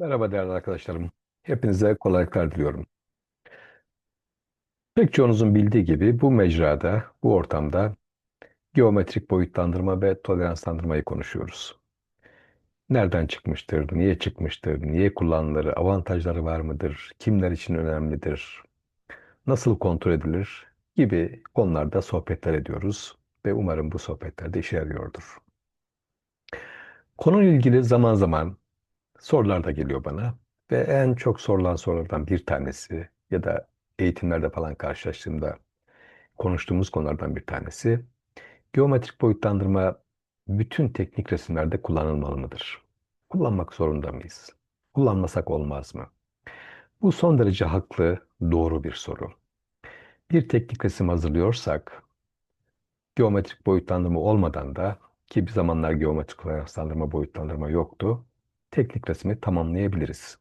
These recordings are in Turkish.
Merhaba değerli arkadaşlarım. Hepinize kolaylıklar diliyorum. Pek çoğunuzun bildiği gibi bu mecrada, bu ortamda geometrik boyutlandırma ve toleranslandırmayı konuşuyoruz. Nereden çıkmıştır, niye çıkmıştır, niye kullanılır, avantajları var mıdır, kimler için önemlidir, nasıl kontrol edilir gibi konularda sohbetler ediyoruz ve umarım bu sohbetler de işe yarıyordur. Konuyla ilgili zaman zaman sorular da geliyor bana ve en çok sorulan sorulardan bir tanesi ya da eğitimlerde falan karşılaştığımda konuştuğumuz konulardan bir tanesi geometrik boyutlandırma bütün teknik resimlerde kullanılmalı mıdır? Kullanmak zorunda mıyız? Kullanmasak olmaz mı? Bu son derece haklı, doğru bir soru. Bir teknik resim hazırlıyorsak geometrik boyutlandırma olmadan da ki bir zamanlar geometrik toleranslandırma, boyutlandırma yoktu. Teknik resmi tamamlayabiliriz.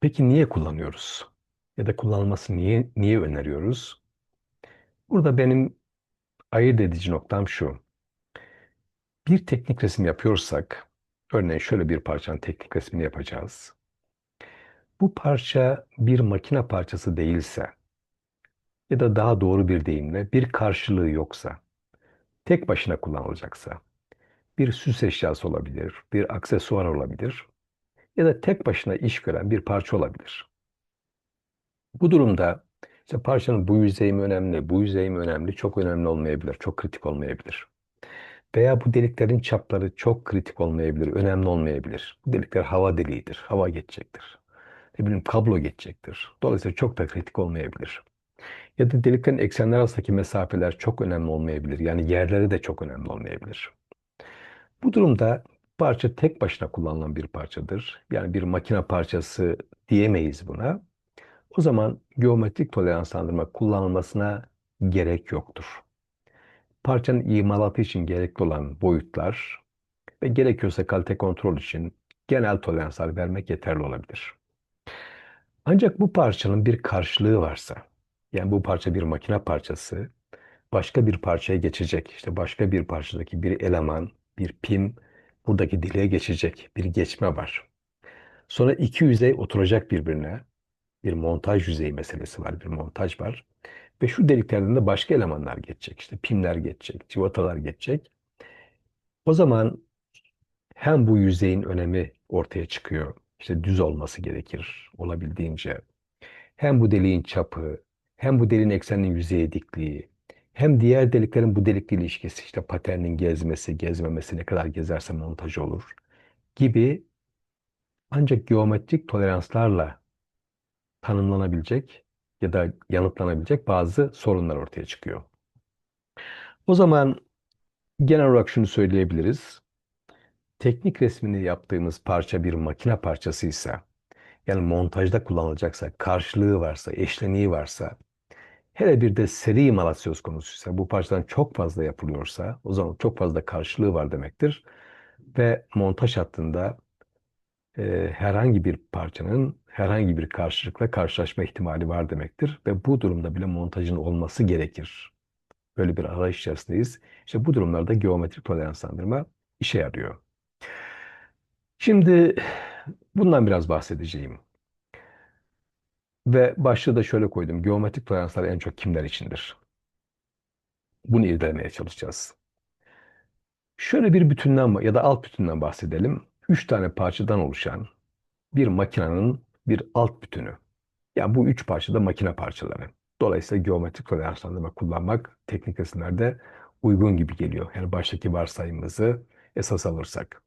Peki niye kullanıyoruz? Ya da kullanılması niye, niye öneriyoruz? Burada benim ayırt edici noktam şu. Bir teknik resim yapıyorsak, örneğin şöyle bir parçanın teknik resmini yapacağız. Bu parça bir makine parçası değilse ya da daha doğru bir deyimle bir karşılığı yoksa, tek başına kullanılacaksa, bir süs eşyası olabilir, bir aksesuar olabilir ya da tek başına iş gören bir parça olabilir. Bu durumda işte parçanın bu yüzeyi mi önemli, bu yüzeyi mi önemli, çok önemli olmayabilir, çok kritik olmayabilir. Veya bu deliklerin çapları çok kritik olmayabilir, önemli olmayabilir. Bu delikler hava deliğidir, hava geçecektir. Ne bileyim kablo geçecektir. Dolayısıyla çok da kritik olmayabilir. Ya da deliklerin eksenler arasındaki mesafeler çok önemli olmayabilir. Yani yerleri de çok önemli olmayabilir. Bu durumda parça tek başına kullanılan bir parçadır. Yani bir makine parçası diyemeyiz buna. O zaman geometrik toleranslandırma kullanılmasına gerek yoktur. Parçanın imalatı için gerekli olan boyutlar ve gerekiyorsa kalite kontrol için genel toleranslar vermek yeterli olabilir. Ancak bu parçanın bir karşılığı varsa, yani bu parça bir makine parçası, başka bir parçaya geçecek, işte başka bir parçadaki bir eleman, bir pim buradaki deliğe geçecek, bir geçme var. Sonra iki yüzey oturacak birbirine, bir montaj yüzeyi meselesi var, bir montaj var. Ve şu deliklerden de başka elemanlar geçecek. İşte pimler geçecek, civatalar geçecek. O zaman hem bu yüzeyin önemi ortaya çıkıyor. İşte düz olması gerekir olabildiğince. Hem bu deliğin çapı, hem bu deliğin ekseninin yüzeye dikliği, hem diğer deliklerin bu delikle ilişkisi, işte paternin gezmesi, gezmemesi, ne kadar gezerse montaj olur gibi ancak geometrik toleranslarla tanımlanabilecek ya da yanıtlanabilecek bazı sorunlar ortaya çıkıyor. O zaman genel olarak şunu söyleyebiliriz. Teknik resmini yaptığımız parça bir makine parçasıysa, yani montajda kullanılacaksa, karşılığı varsa, eşleniği varsa, hele bir de seri imalat söz konusuysa, bu parçadan çok fazla yapılıyorsa, o zaman çok fazla karşılığı var demektir. Ve montaj hattında e, herhangi bir parçanın herhangi bir karşılıkla karşılaşma ihtimali var demektir. Ve bu durumda bile montajın olması gerekir. Böyle bir arayış içerisindeyiz. İşte bu durumlarda geometrik toleranslandırma işe yarıyor. Şimdi bundan biraz bahsedeceğim. Ve başlığı da şöyle koydum. Geometrik toleranslar en çok kimler içindir? Bunu irdelemeye çalışacağız. Şöyle bir bütünden ya da alt bütünden bahsedelim. Üç tane parçadan oluşan bir makinenin bir alt bütünü. Yani bu üç parça da makine parçaları. Dolayısıyla geometrik toleranslandırma kullanmak teknik resimlerde uygun gibi geliyor. Yani baştaki varsayımımızı esas alırsak.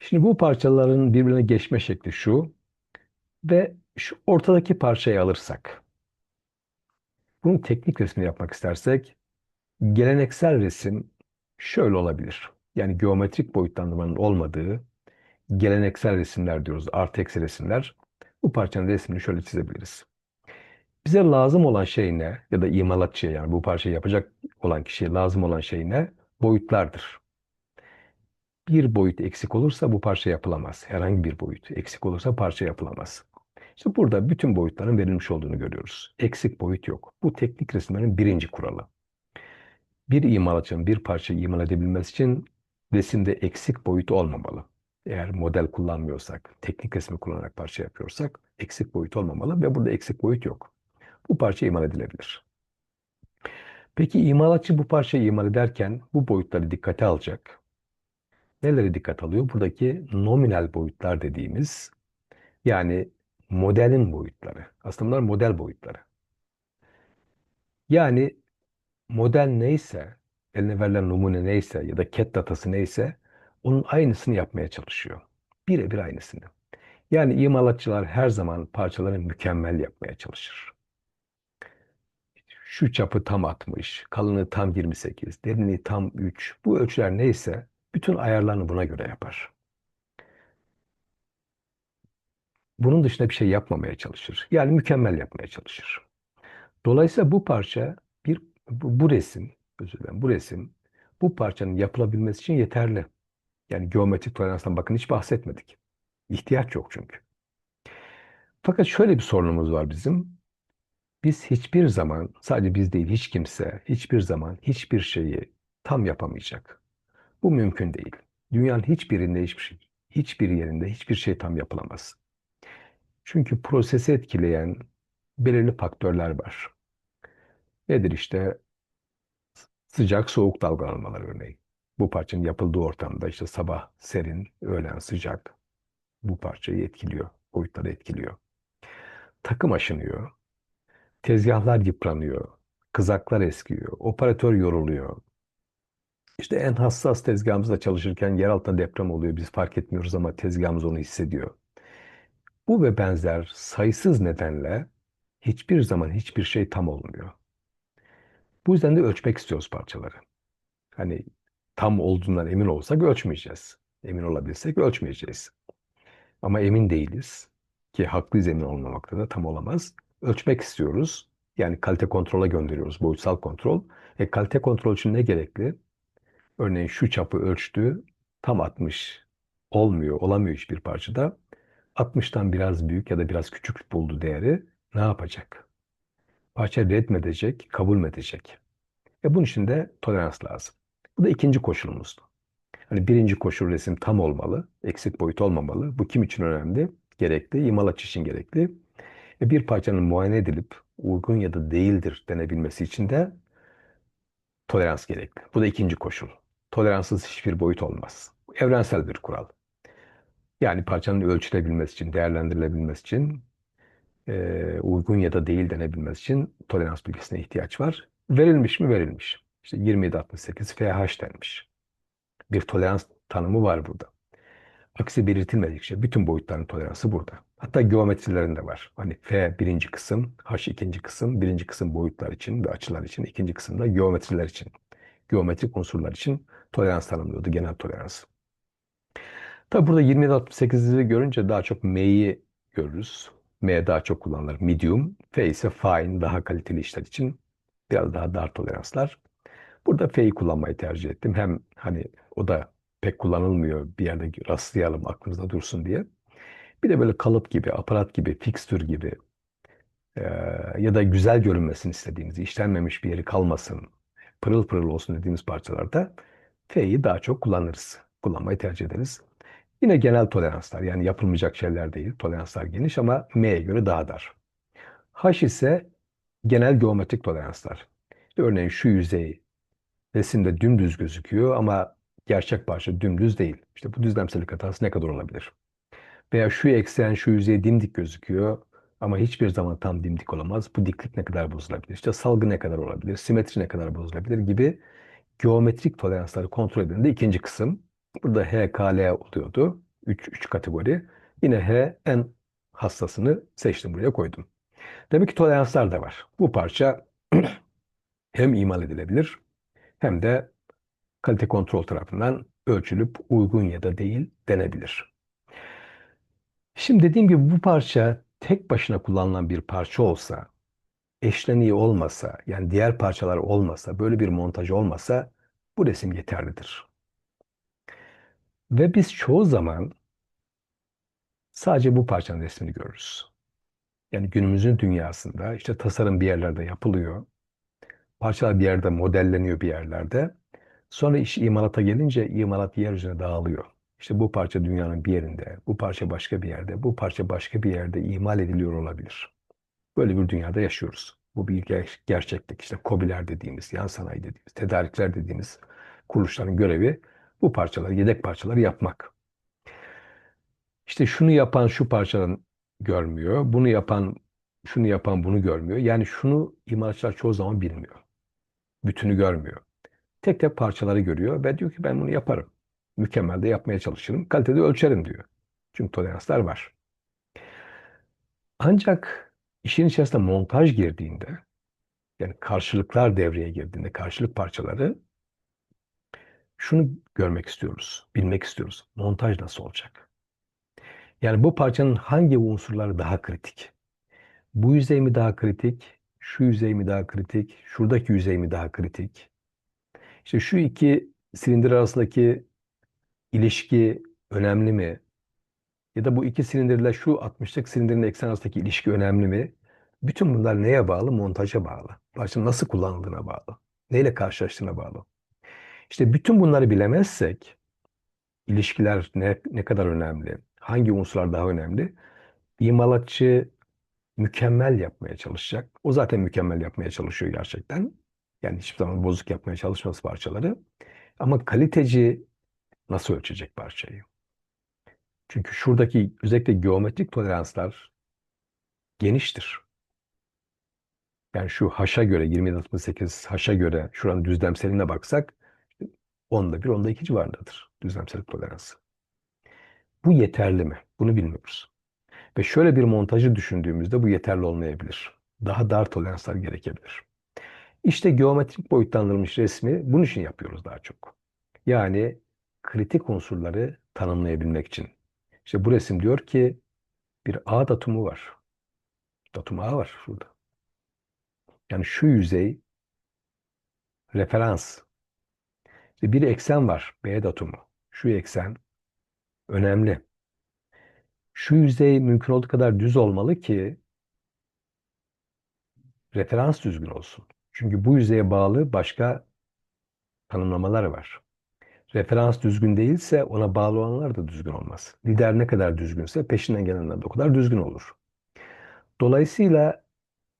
Şimdi bu parçaların birbirine geçme şekli şu ve şu ortadaki parçayı alırsak, bunun teknik resmini yapmak istersek, geleneksel resim şöyle olabilir. Yani geometrik boyutlandırmanın olmadığı geleneksel resimler diyoruz, artı eksi resimler. Bu parçanın resmini şöyle çizebiliriz. Bize lazım olan şey ne? Ya da imalatçıya yani bu parçayı yapacak olan kişiye lazım olan şey ne? Boyutlardır. Bir boyut eksik olursa bu parça yapılamaz. Herhangi bir boyut eksik olursa parça yapılamaz. İşte burada bütün boyutların verilmiş olduğunu görüyoruz. Eksik boyut yok. Bu teknik resimlerin birinci kuralı. Bir imalatçının bir parça imal edebilmesi için resimde eksik boyut olmamalı. Eğer model kullanmıyorsak, teknik resmi kullanarak parça yapıyorsak eksik boyut olmamalı ve burada eksik boyut yok. Bu parça imal edilebilir. Peki imalatçı bu parçayı imal ederken bu boyutları dikkate alacak. Neleri dikkat alıyor? Buradaki nominal boyutlar dediğimiz yani modelin boyutları. Aslında bunlar model boyutları. Yani model neyse, eline verilen numune neyse ya da CAD datası neyse onun aynısını yapmaya çalışıyor. Birebir aynısını. Yani imalatçılar her zaman parçaları mükemmel yapmaya çalışır. Şu çapı tam 60, kalınlığı tam 28, derinliği tam 3. Bu ölçüler neyse bütün ayarlarını buna göre yapar. Bunun dışında bir şey yapmamaya çalışır. Yani mükemmel yapmaya çalışır. Dolayısıyla bu parça bir bu, bu resim, özür dilerim, bu resim bu parçanın yapılabilmesi için yeterli. Yani geometrik toleranstan bakın hiç bahsetmedik. İhtiyaç yok çünkü. Fakat şöyle bir sorunumuz var bizim. Biz hiçbir zaman, sadece biz değil hiç kimse, hiçbir zaman hiçbir şeyi tam yapamayacak. Bu mümkün değil. Dünyanın hiçbirinde hiçbir şey, hiçbir yerinde hiçbir şey tam yapılamaz. Çünkü prosesi etkileyen belirli faktörler var. Nedir işte? Sıcak soğuk dalgalanmalar örneğin. Bu parçanın yapıldığı ortamda işte sabah serin, öğlen sıcak. Bu parçayı etkiliyor, boyutları etkiliyor. Takım aşınıyor, tezgahlar yıpranıyor, kızaklar eskiyor, operatör yoruluyor. İşte en hassas tezgahımızda çalışırken yer altında deprem oluyor. Biz fark etmiyoruz ama tezgahımız onu hissediyor. Bu ve benzer sayısız nedenle hiçbir zaman hiçbir şey tam olmuyor. Bu yüzden de ölçmek istiyoruz parçaları. Hani tam olduğundan emin olsak ölçmeyeceğiz. Emin olabilsek ölçmeyeceğiz. Ama emin değiliz ki haklıyız emin olmamakta da tam olamaz. Ölçmek istiyoruz. Yani kalite kontrola gönderiyoruz. Boyutsal kontrol. E kalite kontrol için ne gerekli? Örneğin şu çapı ölçtü. Tam 60 olmuyor, olamıyor hiçbir parçada. 60'tan biraz büyük ya da biraz küçük buldu değeri ne yapacak? Parça red kabul mü edecek? E bunun için de tolerans lazım. Bu da ikinci koşulumuzdu. Hani birinci koşul resim tam olmalı, eksik boyut olmamalı. Bu kim için önemli? Gerekli, imalat için gerekli. E bir parçanın muayene edilip uygun ya da değildir denebilmesi için de tolerans gerekli. Bu da ikinci koşul. Toleranssız hiçbir boyut olmaz. Evrensel bir kural. Yani parçanın ölçülebilmesi için, değerlendirilebilmesi için, e, uygun ya da değil denebilmesi için tolerans bilgisine ihtiyaç var. Verilmiş mi? Verilmiş. İşte 2768 FH denmiş. Bir tolerans tanımı var burada. Aksi belirtilmedikçe bütün boyutların toleransı burada. Hatta geometrilerinde var. Hani F birinci kısım, H ikinci kısım, birinci kısım boyutlar için ve açılar için, ikinci kısımda geometriler için, geometrik unsurlar için tolerans tanımlıyordu, genel tolerans. Tabi burada 2768'i görünce daha çok M'yi görürüz. M daha çok kullanılır. Medium. F ise fine, daha kaliteli işler için biraz daha dar toleranslar. Burada F'yi kullanmayı tercih ettim. Hem hani o da pek kullanılmıyor bir yerde rastlayalım aklımızda dursun diye. Bir de böyle kalıp gibi, aparat gibi, fikstür gibi e, ya da güzel görünmesini istediğimiz, işlenmemiş bir yeri kalmasın, pırıl pırıl olsun dediğimiz parçalarda F'yi daha çok kullanırız. Kullanmayı tercih ederiz. Yine genel toleranslar yani yapılmayacak şeyler değil. Toleranslar geniş ama M'ye göre daha dar. H ise genel geometrik toleranslar. Örneğin şu yüzey resimde dümdüz gözüküyor ama gerçek parça dümdüz değil. İşte bu düzlemsellik hatası ne kadar olabilir? Veya şu eksen şu yüzey dimdik gözüküyor ama hiçbir zaman tam dimdik olamaz. Bu diklik ne kadar bozulabilir? İşte salgı ne kadar olabilir? Simetri ne kadar bozulabilir gibi geometrik toleransları kontrol edildiğinde ikinci kısım. Burada H, K, L oluyordu. 3, 3 kategori. Yine H en hassasını seçtim buraya koydum. Demek ki toleranslar da var. Bu parça hem imal edilebilir hem de kalite kontrol tarafından ölçülüp uygun ya da değil denebilir. Şimdi dediğim gibi bu parça tek başına kullanılan bir parça olsa, eşleniği olmasa, yani diğer parçalar olmasa, böyle bir montaj olmasa bu resim yeterlidir. Ve biz çoğu zaman sadece bu parçanın resmini görürüz. Yani günümüzün dünyasında işte tasarım bir yerlerde yapılıyor. Parçalar bir yerde modelleniyor bir yerlerde. Sonra iş imalata gelince imalat yeryüzüne dağılıyor. İşte bu parça dünyanın bir yerinde, bu parça başka bir yerde, bu parça başka bir yerde imal ediliyor olabilir. Böyle bir dünyada yaşıyoruz. Bu bir ger- gerçeklik. İşte KOBİ'ler dediğimiz, yan sanayi dediğimiz, tedarikler dediğimiz kuruluşların görevi bu parçaları, yedek parçaları yapmak. İşte şunu yapan şu parçadan görmüyor, bunu yapan şunu yapan bunu görmüyor. Yani şunu imalatçılar çoğu zaman bilmiyor. Bütünü görmüyor. Tek tek parçaları görüyor ve diyor ki ben bunu yaparım. Mükemmel de yapmaya çalışırım. Kalitede ölçerim diyor. Çünkü toleranslar var. Ancak işin içerisinde montaj girdiğinde yani karşılıklar devreye girdiğinde karşılık parçaları şunu görmek istiyoruz, bilmek istiyoruz. Montaj nasıl olacak? Yani bu parçanın hangi unsurları daha kritik? Bu yüzey mi daha kritik? Şu yüzey mi daha kritik? Şuradaki yüzey mi daha kritik? İşte şu iki silindir arasındaki ilişki önemli mi? Ya da bu iki silindirle şu 60'lık silindirin eksen arasındaki ilişki önemli mi? Bütün bunlar neye bağlı? Montaja bağlı. Parçanın nasıl kullanıldığına bağlı. Neyle karşılaştığına bağlı. İşte bütün bunları bilemezsek ilişkiler ne, ne kadar önemli, hangi unsurlar daha önemli? İmalatçı mükemmel yapmaya çalışacak. O zaten mükemmel yapmaya çalışıyor gerçekten. Yani hiçbir zaman bozuk yapmaya çalışmaz parçaları. Ama kaliteci nasıl ölçecek parçayı? Çünkü şuradaki özellikle geometrik toleranslar geniştir. Yani şu haşa göre 27-68 haşa göre şuranın düzlemseline baksak onda bir, onda iki civarındadır düzlemsellik toleransı. Bu yeterli mi? Bunu bilmiyoruz. Ve şöyle bir montajı düşündüğümüzde bu yeterli olmayabilir. Daha dar toleranslar gerekebilir. İşte geometrik boyutlandırılmış resmi bunun için yapıyoruz daha çok. Yani kritik unsurları tanımlayabilmek için. İşte bu resim diyor ki bir A datumu var. Datum A var şurada. Yani şu yüzey referans. İşte bir eksen var B datumu. Şu eksen önemli. Şu yüzey mümkün olduğu kadar düz olmalı ki referans düzgün olsun. Çünkü bu yüzeye bağlı başka tanımlamalar var. Referans düzgün değilse ona bağlı olanlar da düzgün olmaz. Lider ne kadar düzgünse peşinden gelenler de o kadar düzgün olur. Dolayısıyla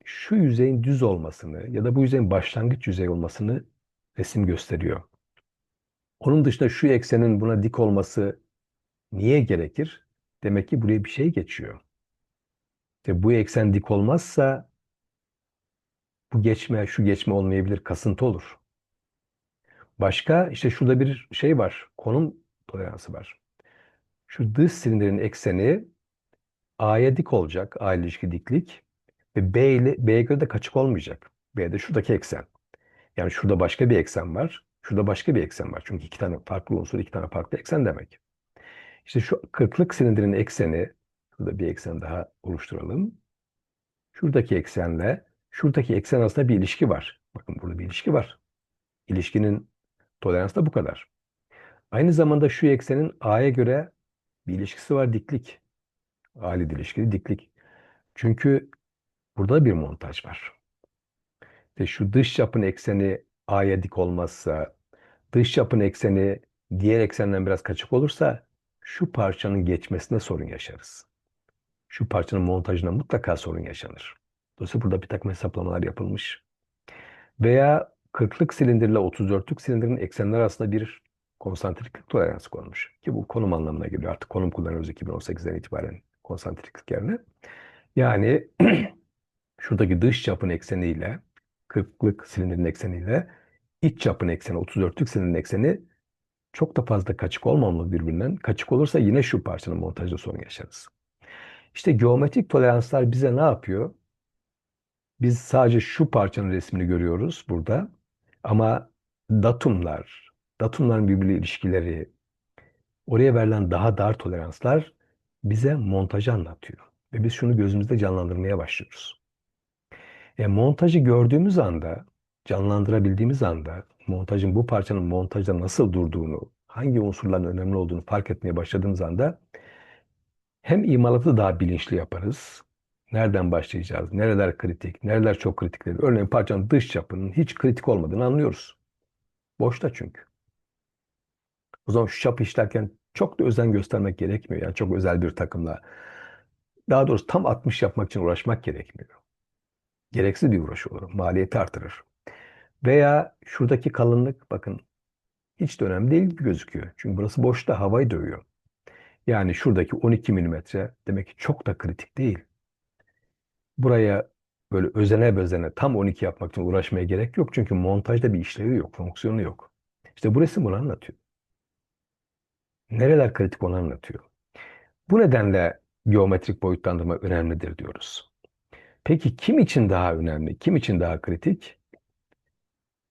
şu yüzeyin düz olmasını ya da bu yüzeyin başlangıç yüzey olmasını resim gösteriyor. Onun dışında şu eksenin buna dik olması niye gerekir? Demek ki buraya bir şey geçiyor. İşte bu eksen dik olmazsa bu geçme, şu geçme olmayabilir, kasıntı olur. Başka işte şurada bir şey var. Konum toleransı var. Şu dış silindirin ekseni A'ya dik olacak. A ilişki diklik. Ve B ile B'ye göre de kaçık olmayacak. B'de şuradaki eksen. Yani şurada başka bir eksen var. Şurada başka bir eksen var. Çünkü iki tane farklı unsur, iki tane farklı eksen demek. İşte şu kırklık silindirin ekseni, şurada bir eksen daha oluşturalım. Şuradaki eksenle şuradaki eksen arasında bir ilişki var. Bakın burada bir ilişki var. İlişkinin toleransı da bu kadar. Aynı zamanda şu eksenin A'ya göre bir ilişkisi var diklik. A'lı ilişkili diklik. Çünkü burada bir montaj var. Ve şu dış çapın ekseni A'ya dik olmazsa, dış çapın ekseni diğer eksenden biraz kaçık olursa şu parçanın geçmesine sorun yaşarız. Şu parçanın montajına mutlaka sorun yaşanır. Dolayısıyla burada bir takım hesaplamalar yapılmış. Veya 40'lık silindirle 34'lük silindirin eksenler arasında bir konsantriklik toleransı konmuş. Ki bu konum anlamına geliyor. Artık konum kullanıyoruz 2018'den itibaren konsantriklik yerine. Yani şuradaki dış çapın ekseniyle 40'lık silindirin ekseniyle iç çapın ekseni 34'lük silindirin ekseni çok da fazla kaçık olmamalı birbirinden. Kaçık olursa yine şu parçanın montajda sorun yaşarız. İşte geometrik toleranslar bize ne yapıyor? Biz sadece şu parçanın resmini görüyoruz burada. Ama datumlar, datumların birbiriyle ilişkileri, oraya verilen daha dar toleranslar bize montajı anlatıyor. Ve biz şunu gözümüzde canlandırmaya başlıyoruz. E, montajı gördüğümüz anda, canlandırabildiğimiz anda, montajın bu parçanın montajda nasıl durduğunu, hangi unsurların önemli olduğunu fark etmeye başladığımız anda hem imalatı daha bilinçli yaparız. Nereden başlayacağız? Nereler kritik? Nereler çok kritik. Örneğin parçanın dış çapının hiç kritik olmadığını anlıyoruz. Boşta çünkü. O zaman şu çapı işlerken Çok da özen göstermek gerekmiyor. Yani çok özel bir takımla. Daha doğrusu tam 60 yapmak için uğraşmak gerekmiyor. Gereksiz bir uğraş olur. Maliyeti artırır. Veya şuradaki kalınlık bakın hiç de önemli değil gözüküyor. Çünkü burası boşta havayı dövüyor. Yani şuradaki 12 milimetre demek ki çok da kritik değil. Buraya böyle özene bezene tam 12 yapmak için uğraşmaya gerek yok. Çünkü montajda bir işlevi yok, fonksiyonu yok. İşte bu resim bunu anlatıyor. Nereler kritik onu anlatıyor. Bu nedenle geometrik boyutlandırma önemlidir diyoruz. Peki kim için daha önemli, kim için daha kritik?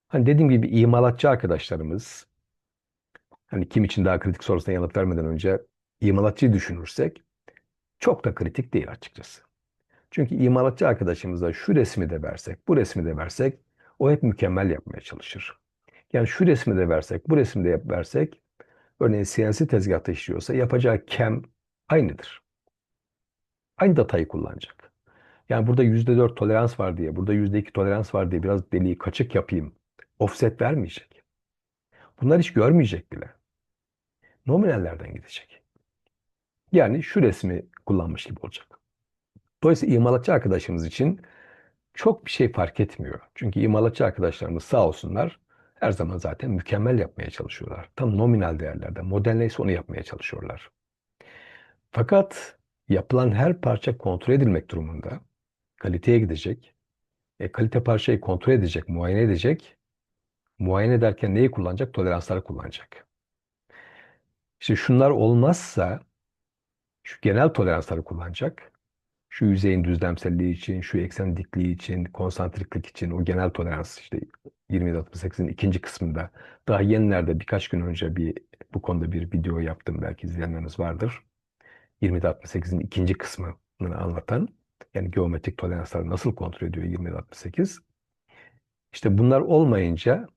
Hani dediğim gibi imalatçı arkadaşlarımız, hani kim için daha kritik sorusuna yanıt vermeden önce imalatçıyı düşünürsek çok da kritik değil açıkçası. Çünkü imalatçı arkadaşımıza şu resmi de versek, bu resmi de versek o hep mükemmel yapmaya çalışır. Yani şu resmi de versek, bu resmi de versek örneğin CNC tezgahta işliyorsa yapacağı kem aynıdır. Aynı datayı kullanacak. Yani burada %4 tolerans var diye, burada %2 tolerans var diye biraz deliği kaçık yapayım. Offset vermeyecek. Bunlar hiç görmeyecek bile. Nominallerden gidecek. Yani şu resmi kullanmış gibi olacak. Dolayısıyla imalatçı arkadaşımız için çok bir şey fark etmiyor. Çünkü imalatçı arkadaşlarımız sağ olsunlar her zaman zaten mükemmel yapmaya çalışıyorlar. Tam nominal değerlerde model neyse onu yapmaya çalışıyorlar. Fakat yapılan her parça kontrol edilmek durumunda kaliteye gidecek. E, kalite parçayı kontrol edecek, muayene edecek. Muayene ederken neyi kullanacak? Toleransları kullanacak. İşte şunlar olmazsa şu genel toleransları kullanacak. Şu yüzeyin düzlemselliği için, şu eksen dikliği için, konsantriklik için o genel tolerans işte 2768'in ikinci kısmında daha yenilerde birkaç gün önce bir bu konuda bir video yaptım belki izleyenleriniz vardır. 2768'in ikinci kısmını anlatan yani geometrik toleransları nasıl kontrol ediyor 2768. İşte bunlar olmayınca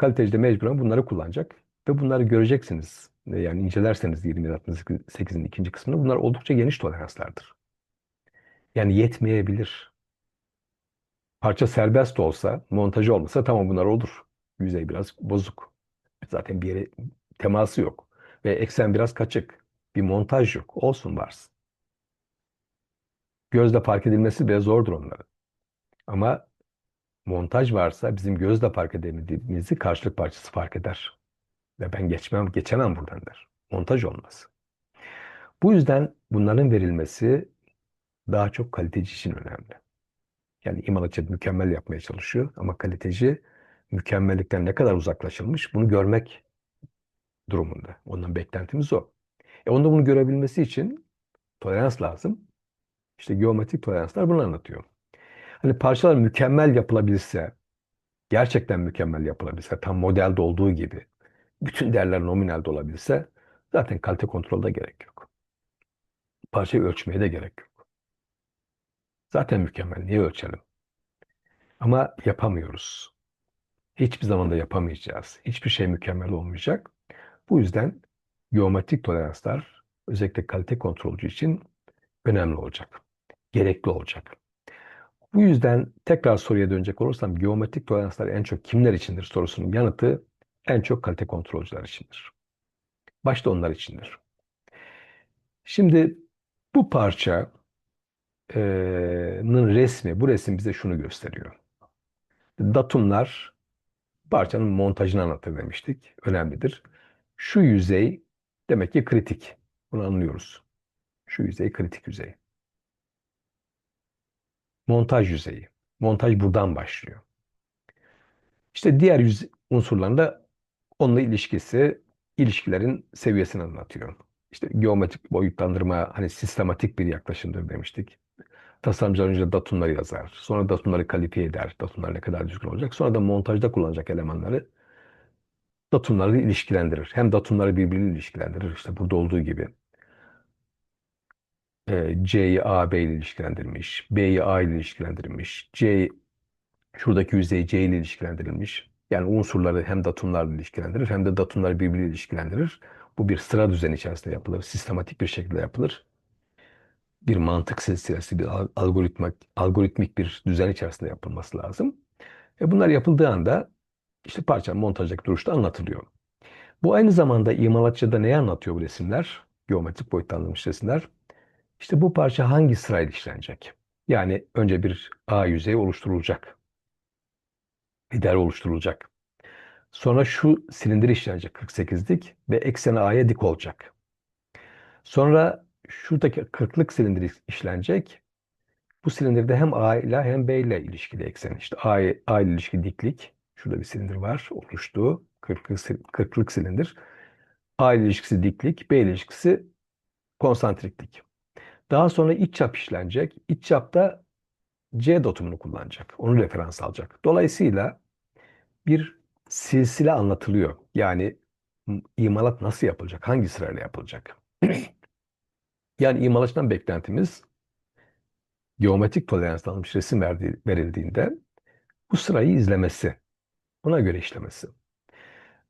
kaliteci de mecburen bunları kullanacak ve bunları göreceksiniz. Yani incelerseniz 2768'in ikinci kısmını bunlar oldukça geniş toleranslardır. Yani yetmeyebilir. Parça serbest olsa, montajı olmasa tamam bunlar olur. Yüzey biraz bozuk. Zaten bir yere teması yok. Ve eksen biraz kaçık. Bir montaj yok. Olsun varsın. Gözle fark edilmesi bile zordur onların. Ama montaj varsa bizim gözle fark edemediğimizi karşılık parçası fark eder. Ve ben geçmem, geçemem buradan der. Montaj olmaz. Bu yüzden bunların verilmesi daha çok kaliteci için önemli. Yani imalatçı mükemmel yapmaya çalışıyor ama kaliteci mükemmellikten ne kadar uzaklaşılmış bunu görmek durumunda. Ondan beklentimiz o. E onda bunu görebilmesi için tolerans lazım. İşte geometrik toleranslar bunu anlatıyor. Hani parçalar mükemmel yapılabilse, gerçekten mükemmel yapılabilse, tam modelde olduğu gibi, bütün değerler nominalde olabilse zaten kalite kontrolde gerek yok. Parçayı ölçmeye de gerek yok. Zaten mükemmel. Niye ölçelim? Ama yapamıyoruz. Hiçbir zaman da yapamayacağız. Hiçbir şey mükemmel olmayacak. Bu yüzden geometrik toleranslar özellikle kalite kontrolcü için önemli olacak. Gerekli olacak. Bu yüzden tekrar soruya dönecek olursam geometrik toleranslar en çok kimler içindir sorusunun yanıtı en çok kalite kontrolcüler içindir. Başta onlar içindir. Şimdi bu parça resmi, bu resim bize şunu gösteriyor. Datumlar parçanın montajını anlatır demiştik. Önemlidir. Şu yüzey demek ki kritik. Bunu anlıyoruz. Şu yüzey kritik yüzey. Montaj yüzeyi. Montaj buradan başlıyor. İşte diğer yüz unsurlarında onunla ilişkisi, ilişkilerin seviyesini anlatıyor. İşte geometrik boyutlandırma hani sistematik bir yaklaşımdır demiştik. Tasarımcılar önce datumları yazar. Sonra datumları kalifiye eder. Datumlar ne kadar düzgün olacak. Sonra da montajda kullanacak elemanları datumları ilişkilendirir. Hem datumları birbiriyle ilişkilendirir. İşte burada olduğu gibi. E, C'yi A, B ile ilişkilendirmiş. B'yi A ile ilişkilendirmiş. C, şuradaki yüzey C ile ilişkilendirilmiş. Yani unsurları hem datumlarla ilişkilendirir hem de datumları birbiriyle ilişkilendirir. Bu bir sıra düzeni içerisinde yapılır. Sistematik bir şekilde yapılır bir mantık silsilesi, bir algoritmak, algoritmik bir düzen içerisinde yapılması lazım. E bunlar yapıldığı anda işte parça montajdaki duruşta anlatılıyor. Bu aynı zamanda imalatçıda neyi anlatıyor bu resimler? Geometrik boyutlandırılmış resimler. İşte bu parça hangi sırayla işlenecek? Yani önce bir A yüzeyi oluşturulacak. Lider oluşturulacak. Sonra şu silindir işlenecek 48'lik ve ekseni A'ya dik olacak. Sonra şuradaki 40'lık silindir işlenecek. Bu silindirde hem A ile hem B ile ilişkili eksen. İşte A, A ile ilişki diklik. Şurada bir silindir var oluştu. 40'lık, 40'lık silindir. A ile ilişkisi diklik, B ile ilişkisi konsantriklik. Daha sonra iç çap işlenecek. İç çapta C dotumunu kullanacak. Onu referans alacak. Dolayısıyla bir silsile anlatılıyor. Yani imalat nasıl yapılacak? Hangi sırayla yapılacak? yani imalatçıdan beklentimiz geometrik toleranslanmış resim verildiğinde bu sırayı izlemesi, ona göre işlemesi.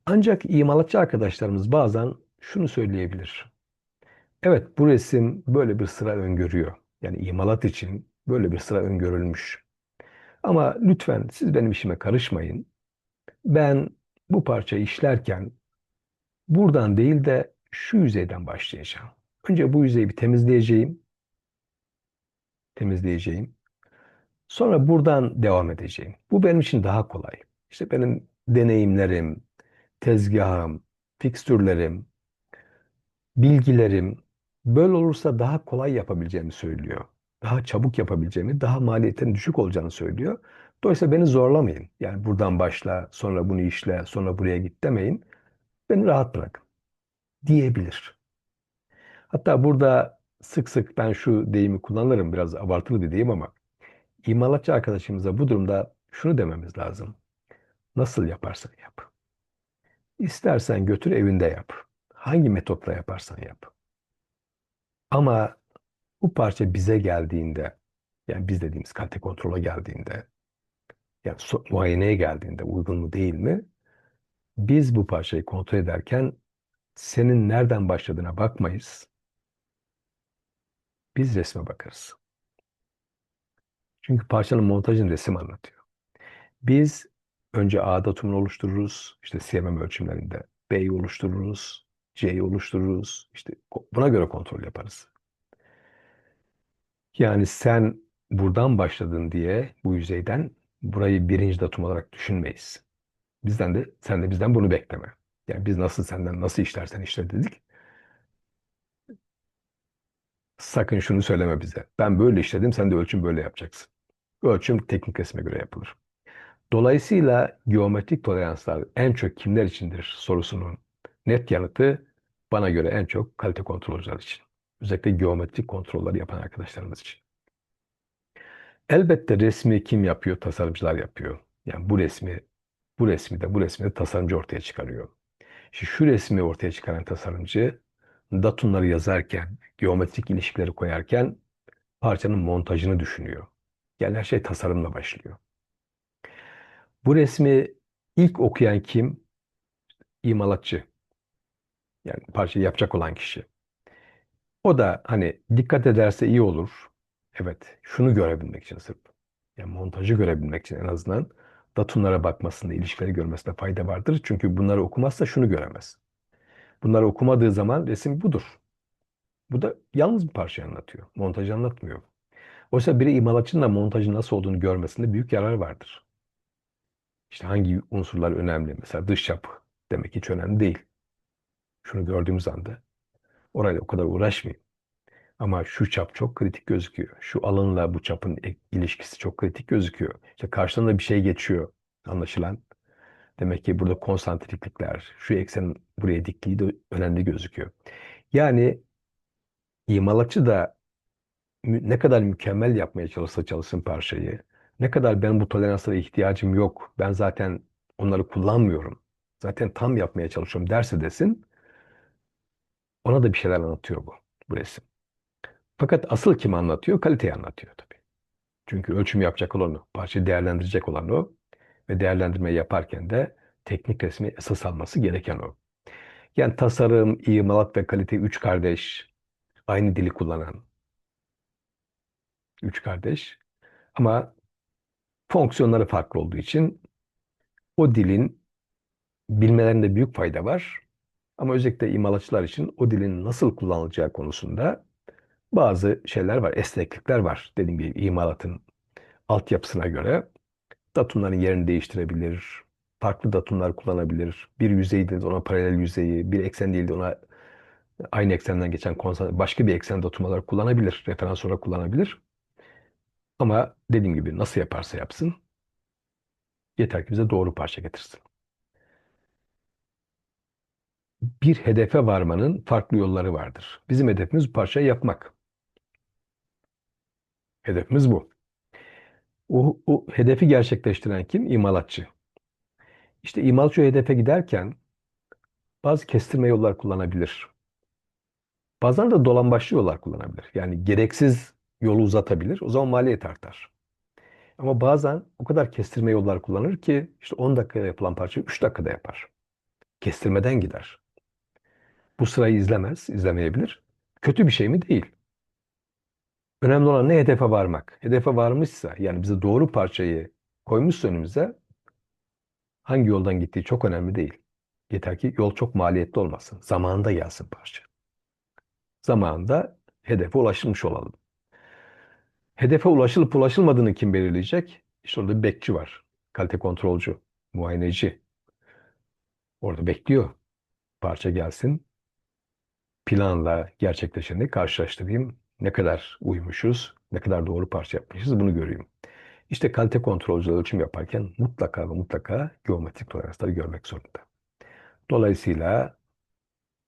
Ancak imalatçı arkadaşlarımız bazen şunu söyleyebilir. Evet bu resim böyle bir sıra öngörüyor. Yani imalat için böyle bir sıra öngörülmüş. Ama lütfen siz benim işime karışmayın. Ben bu parçayı işlerken buradan değil de şu yüzeyden başlayacağım. Önce bu yüzeyi bir temizleyeceğim. Temizleyeceğim. Sonra buradan devam edeceğim. Bu benim için daha kolay. İşte benim deneyimlerim, tezgahım, fikstürlerim, bilgilerim böyle olursa daha kolay yapabileceğimi söylüyor. Daha çabuk yapabileceğimi, daha maliyetin düşük olacağını söylüyor. Dolayısıyla beni zorlamayın. Yani buradan başla, sonra bunu işle, sonra buraya git demeyin. Beni rahat bırakın diyebilir. Hatta burada sık sık ben şu deyimi kullanırım. Biraz abartılı bir deyim ama imalatçı arkadaşımıza bu durumda şunu dememiz lazım. Nasıl yaparsan yap. İstersen götür evinde yap. Hangi metotla yaparsan yap. Ama bu parça bize geldiğinde, yani biz dediğimiz kalite kontrola geldiğinde, yani muayeneye geldiğinde uygun mu değil mi? Biz bu parçayı kontrol ederken senin nereden başladığına bakmayız. Biz resme bakarız. Çünkü parçanın montajını resim anlatıyor. Biz önce A datumunu oluştururuz. İşte CMM ölçümlerinde B'yi oluştururuz. C'yi oluştururuz. İşte buna göre kontrol yaparız. Yani sen buradan başladın diye bu yüzeyden burayı birinci datum olarak düşünmeyiz. Bizden de sen de bizden bunu bekleme. Yani biz nasıl senden nasıl işlersen işle dedik. Sakın şunu söyleme bize. Ben böyle işledim sen de ölçüm böyle yapacaksın. Ölçüm teknik resme göre yapılır. Dolayısıyla geometrik toleranslar en çok kimler içindir sorusunun net yanıtı bana göre en çok kalite kontrolcüler için. Özellikle geometrik kontrolleri yapan arkadaşlarımız için. Elbette resmi kim yapıyor? Tasarımcılar yapıyor. Yani bu resmi, bu resmi de bu resmi de tasarımcı ortaya çıkarıyor. İşte şu resmi ortaya çıkaran tasarımcı datumları yazarken, geometrik ilişkileri koyarken parçanın montajını düşünüyor. Yani her şey tasarımla başlıyor. Bu resmi ilk okuyan kim? İmalatçı. Yani parçayı yapacak olan kişi. O da hani dikkat ederse iyi olur. Evet, şunu görebilmek için sırf. Yani montajı görebilmek için en azından datumlara bakmasında, ilişkileri görmesinde fayda vardır. Çünkü bunları okumazsa şunu göremez. Bunları okumadığı zaman resim budur. Bu da yalnız bir parça anlatıyor. Montajı anlatmıyor. Oysa biri imalatçının da montajın nasıl olduğunu görmesinde büyük yarar vardır. İşte hangi unsurlar önemli? Mesela dış çap demek hiç önemli değil. Şunu gördüğümüz anda orayla o kadar uğraşmayayım. Ama şu çap çok kritik gözüküyor. Şu alanla bu çapın ilişkisi çok kritik gözüküyor. İşte karşılığında bir şey geçiyor anlaşılan. Demek ki burada konsantriklikler, şu eksenin buraya dikliği de önemli gözüküyor. Yani imalatçı da ne kadar mükemmel yapmaya çalışsa çalışsın parçayı, ne kadar ben bu toleranslara ihtiyacım yok, ben zaten onları kullanmıyorum, zaten tam yapmaya çalışıyorum derse desin, ona da bir şeyler anlatıyor bu, bu resim. Fakat asıl kim anlatıyor? Kaliteyi anlatıyor tabii. Çünkü ölçüm yapacak olan o, parçayı değerlendirecek olan o ve değerlendirme yaparken de teknik resmi esas alması gereken o. Yani tasarım, imalat ve kalite üç kardeş, aynı dili kullanan üç kardeş ama fonksiyonları farklı olduğu için o dilin bilmelerinde büyük fayda var Ama özellikle imalatçılar için o dilin nasıl kullanılacağı konusunda bazı şeyler var, esneklikler var. Dediğim gibi imalatın altyapısına göre datumların yerini değiştirebilir, farklı datumlar kullanabilir. Bir yüzey de ona paralel yüzeyi, bir eksen değil de ona aynı eksenden geçen konsant, başka bir eksen datum olarak kullanabilir, referans olarak kullanabilir. Ama dediğim gibi nasıl yaparsa yapsın, yeter ki bize doğru parça getirsin. Bir hedefe varmanın farklı yolları vardır. Bizim hedefimiz bu parçayı yapmak. Hedefimiz bu. O, o hedefi gerçekleştiren kim? İmalatçı. İşte imalatçı hedefe giderken bazı kestirme yollar kullanabilir. Bazen de dolambaçlı yollar kullanabilir. Yani gereksiz yolu uzatabilir. O zaman maliyet artar. Ama bazen o kadar kestirme yollar kullanır ki işte 10 dakikada yapılan parçayı 3 dakikada yapar. Kestirmeden gider. Bu sırayı izlemez, izlemeyebilir. Kötü bir şey mi? Değil. Önemli olan ne hedefe varmak. Hedefe varmışsa yani bize doğru parçayı koymuşsa önümüze hangi yoldan gittiği çok önemli değil. Yeter ki yol çok maliyetli olmasın. Zamanında gelsin parça. Zamanında hedefe ulaşılmış olalım. Hedefe ulaşılıp ulaşılmadığını kim belirleyecek? İşte orada bir bekçi var. Kalite kontrolcü, muayeneci. Orada bekliyor. Parça gelsin. Planla gerçekleşeni karşılaştırayım. Ne kadar uymuşuz, ne kadar doğru parça yapmışız bunu göreyim. İşte kalite kontrolcü ölçüm yaparken mutlaka ve mutlaka geometrik toleransları görmek zorunda. Dolayısıyla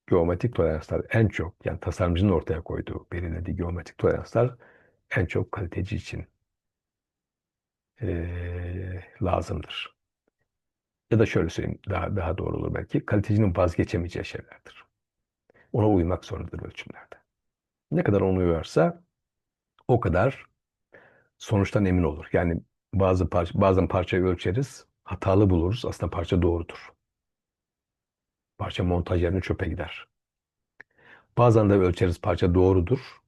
geometrik toleranslar en çok yani tasarımcının ortaya koyduğu, belirlediği geometrik toleranslar en çok kaliteci için e, lazımdır. Ya da şöyle söyleyeyim daha daha doğru olur belki. Kalitecinin vazgeçemeyeceği şeylerdir. Ona uymak zorundadır ölçümlerde. Ne kadar onu uyarsa o kadar sonuçtan emin olur. Yani bazı parça, bazen parçayı ölçeriz, hatalı buluruz. Aslında parça doğrudur. Parça montaj yerine çöpe gider. Bazen de ölçeriz parça doğrudur.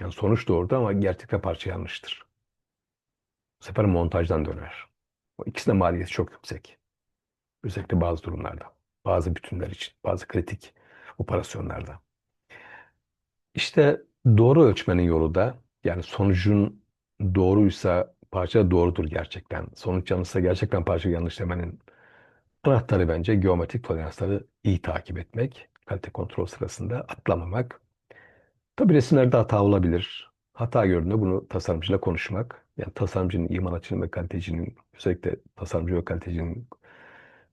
Yani sonuç doğrudur ama gerçekten parça yanlıştır. Bu sefer montajdan döner. O ikisinin maliyeti çok yüksek. Özellikle bazı durumlarda. Bazı bütünler için, bazı kritik operasyonlarda. İşte doğru ölçmenin yolu da yani sonucun doğruysa parça doğrudur gerçekten. Sonuç yanlışsa gerçekten parça yanlış demenin anahtarı bence geometrik toleransları iyi takip etmek, kalite kontrol sırasında atlamamak. Tabi resimlerde hata olabilir. Hata gördüğünde bunu tasarımcıyla konuşmak. Yani tasarımcının, imalatçının ve kalitecinin, özellikle tasarımcı ve kalitecinin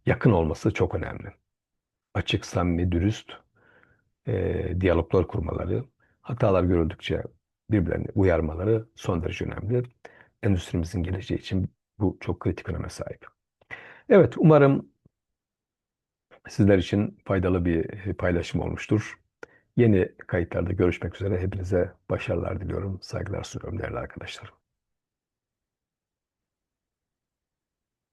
yakın olması çok önemli. Açık, samimi, dürüst e, diyaloglar kurmaları, hatalar görüldükçe birbirlerini uyarmaları son derece önemli. Endüstrimizin geleceği için bu çok kritik öneme sahip. Evet, umarım sizler için faydalı bir paylaşım olmuştur. Yeni kayıtlarda görüşmek üzere. Hepinize başarılar diliyorum. Saygılar sunuyorum değerli arkadaşlar.